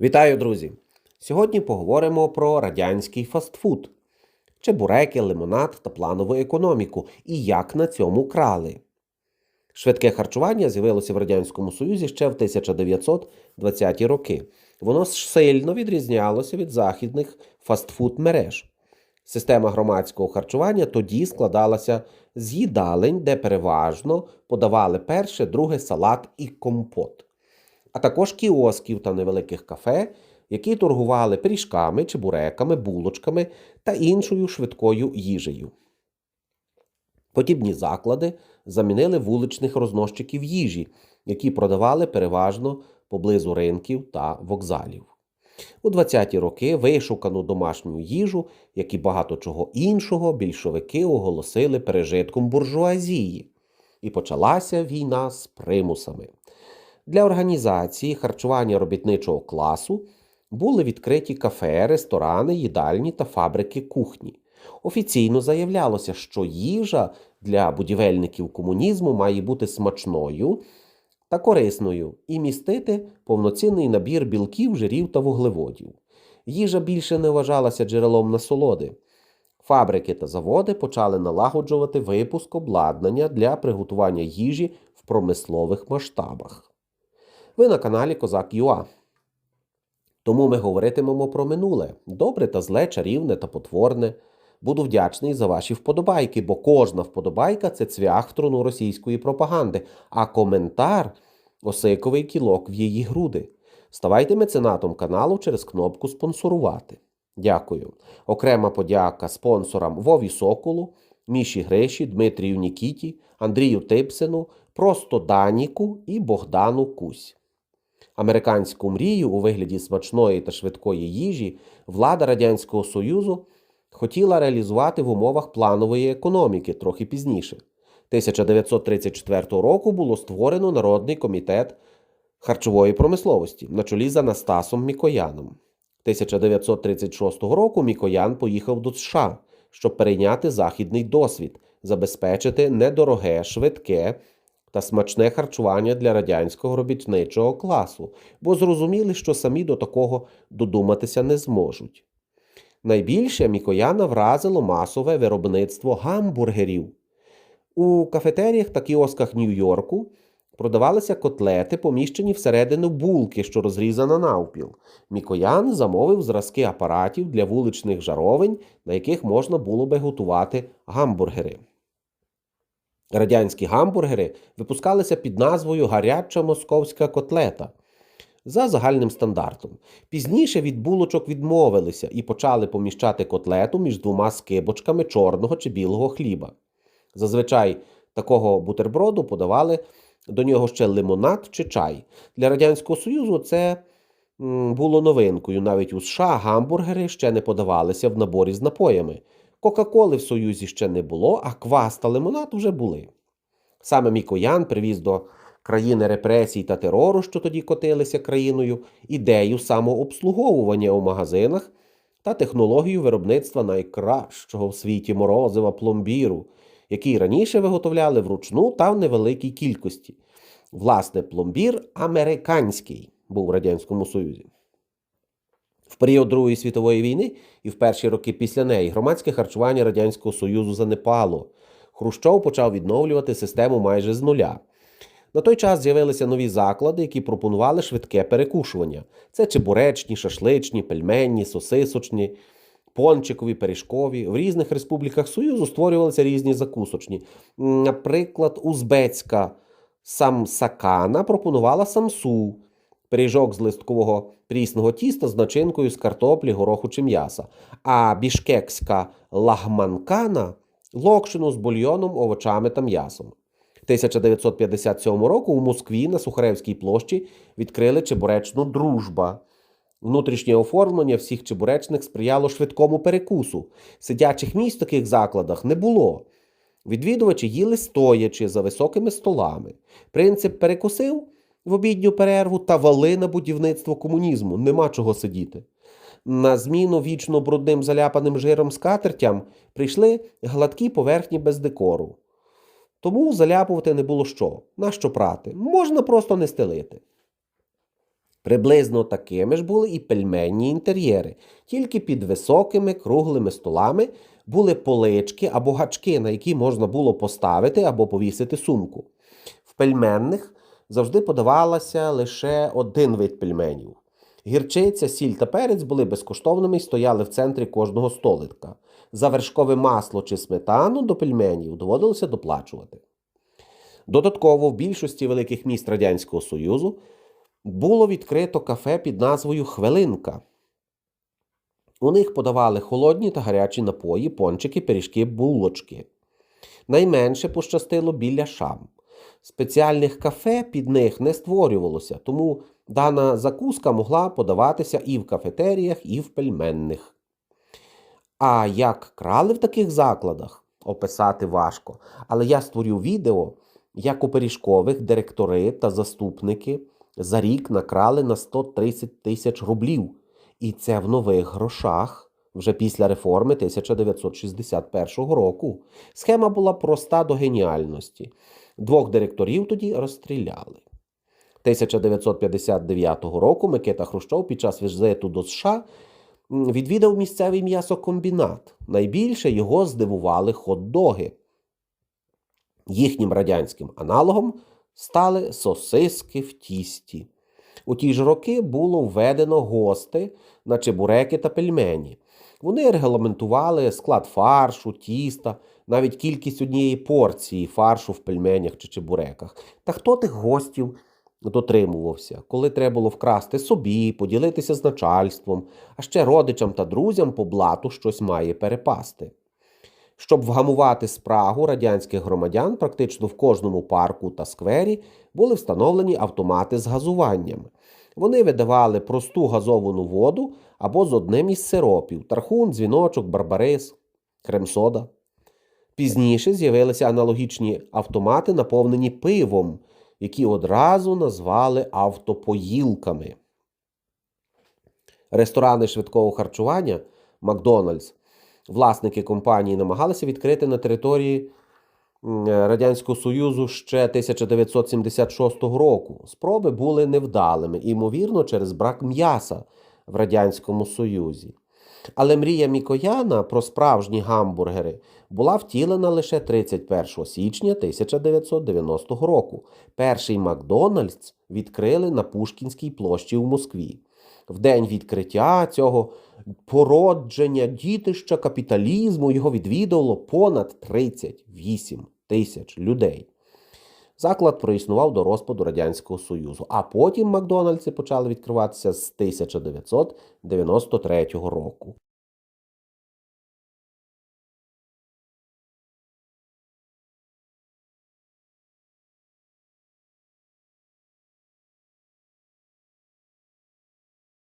Вітаю, друзі! Сьогодні поговоримо про радянський фастфуд, чебуреки, лимонад та планову економіку і як на цьому крали. Швидке харчування з'явилося в Радянському Союзі ще в 1920-ті роки. Воно сильно відрізнялося від західних фастфуд мереж. Система громадського харчування тоді складалася з їдалень, де переважно подавали перше, друге салат і компот а також кіосків та невеликих кафе, які торгували пиріжками, чебуреками, булочками та іншою швидкою їжею. Подібні заклади замінили вуличних розносчиків їжі, які продавали переважно поблизу ринків та вокзалів. У 20-ті роки вишукану домашню їжу, як і багато чого іншого, більшовики оголосили пережитком буржуазії, і почалася війна з примусами. Для організації харчування робітничого класу були відкриті кафе, ресторани, їдальні та фабрики кухні. Офіційно заявлялося, що їжа для будівельників комунізму має бути смачною та корисною і містити повноцінний набір білків, жирів та вуглеводів. Їжа більше не вважалася джерелом насолоди. Фабрики та заводи почали налагоджувати випуск обладнання для приготування їжі в промислових масштабах. Ви на каналі Козак Юа. Тому ми говоритимемо про минуле добре та зле, чарівне та потворне. Буду вдячний за ваші вподобайки, бо кожна вподобайка це цвях в труну російської пропаганди, а коментар осиковий кілок в її груди. Ставайте меценатом каналу через кнопку спонсорувати. Дякую. Окрема подяка спонсорам Вові Соколу, Міші Гриші, Дмитрію Нікіті, Андрію Типсину, Просто Даніку і Богдану Кусь. Американську мрію у вигляді смачної та швидкої їжі влада Радянського Союзу хотіла реалізувати в умовах планової економіки трохи пізніше. 1934 року було створено Народний комітет харчової промисловості на чолі з Анастасом Мікояном. 1936 року Мікоян поїхав до США, щоб перейняти західний досвід, забезпечити недороге, швидке та смачне харчування для радянського робітничого класу, бо зрозуміли, що самі до такого додуматися не зможуть. Найбільше Мікояна вразило масове виробництво гамбургерів. У кафетеріях та кіосках Нью-Йорку продавалися котлети, поміщені всередину булки, що розрізана навпіл. Мікоян замовив зразки апаратів для вуличних жаровень, на яких можна було би готувати гамбургери. Радянські гамбургери випускалися під назвою Гаряча московська котлета за загальним стандартом. Пізніше від булочок відмовилися і почали поміщати котлету між двома скибочками чорного чи білого хліба. Зазвичай такого бутерброду подавали до нього ще лимонад чи чай. Для Радянського Союзу це було новинкою. Навіть у США гамбургери ще не подавалися в наборі з напоями. Кока-коли в Союзі ще не було, а квас та лимонад вже були. Саме Мікоян привіз до країни репресій та терору, що тоді котилися країною, ідею самообслуговування у магазинах та технологію виробництва найкращого в світі морозива пломбіру, який раніше виготовляли вручну та в невеликій кількості. Власне, пломбір американський був в Радянському Союзі. В період Другої світової війни і в перші роки після неї громадське харчування Радянського Союзу занепало. Хрущов почав відновлювати систему майже з нуля. На той час з'явилися нові заклади, які пропонували швидке перекушування. Це чебуречні, шашличні, пельменні, сосисочні, пончикові, пиріжкові. В різних республіках Союзу створювалися різні закусочні. Наприклад, узбецька самсакана пропонувала самсу пиріжок з листкового прісного тіста з начинкою з картоплі, гороху чи м'яса, а бішкекська лагманкана локшину з бульйоном, овочами та м'ясом. 1957 року у Москві на Сухаревській площі відкрили чебуречну дружба. Внутрішнє оформлення всіх чебуречних сприяло швидкому перекусу. Сидячих місць в таких закладах не було. Відвідувачі їли стоячи за високими столами. Принцип перекусив в обідню перерву та вали на будівництво комунізму. Нема чого сидіти. На зміну вічно брудним заляпаним жиром скатертям прийшли гладкі поверхні без декору. Тому заляпувати не було що. Нащо прати? Можна просто не стелити. Приблизно такими ж були і пельменні інтер'єри, тільки під високими круглими столами були полички або гачки, на які можна було поставити або повісити сумку. В пельменних завжди подавалося лише один вид пельменів. Гірчиця, сіль та перець були безкоштовними і стояли в центрі кожного столика. За вершкове масло чи сметану до пельменів доводилося доплачувати. Додатково в більшості великих міст Радянського Союзу було відкрито кафе під назвою Хвилинка. У них подавали холодні та гарячі напої, пончики, пиріжки, булочки. Найменше пощастило біля шам. Спеціальних кафе під них не створювалося, тому дана закуска могла подаватися і в кафетеріях, і в пельменних. А як крали в таких закладах, описати важко. Але я створю відео, як у пиріжкових директори та заступники за рік накрали на 130 тисяч рублів. І це в нових грошах вже після реформи 1961 року. Схема була проста до геніальності. Двох директорів тоді розстріляли. 1959 року Микита Хрущов під час візиту до США відвідав місцевий м'ясокомбінат. Найбільше його здивували хот-доги. Їхнім радянським аналогом стали сосиски в тісті. У ті ж роки було введено гости на чебуреки та пельмені. Вони регламентували склад фаршу, тіста, навіть кількість однієї порції фаршу в пельменях чи чебуреках. Та хто тих гостів дотримувався, коли треба було вкрасти собі, поділитися з начальством, а ще родичам та друзям по блату щось має перепасти. Щоб вгамувати спрагу радянських громадян, практично в кожному парку та сквері були встановлені автомати з газуванням. Вони видавали просту газовану воду або з одним із сиропів тархун, дзвіночок, барбарис, крем-сода. Пізніше з'явилися аналогічні автомати, наповнені пивом, які одразу назвали автопоїлками. Ресторани швидкого харчування Макдональдс власники компанії намагалися відкрити на території Радянського Союзу ще 1976 року. Спроби були невдалими, ймовірно, через брак м'яса в Радянському Союзі. Але мрія Мікояна про справжні гамбургери була втілена лише 31 січня 1990 року. Перший Макдональдс відкрили на Пушкінській площі в Москві. В день відкриття цього породження дітища капіталізму його відвідало понад 38 тисяч людей. Заклад проіснував до розпаду Радянського Союзу, а потім Макдональдси почали відкриватися з 1993 року.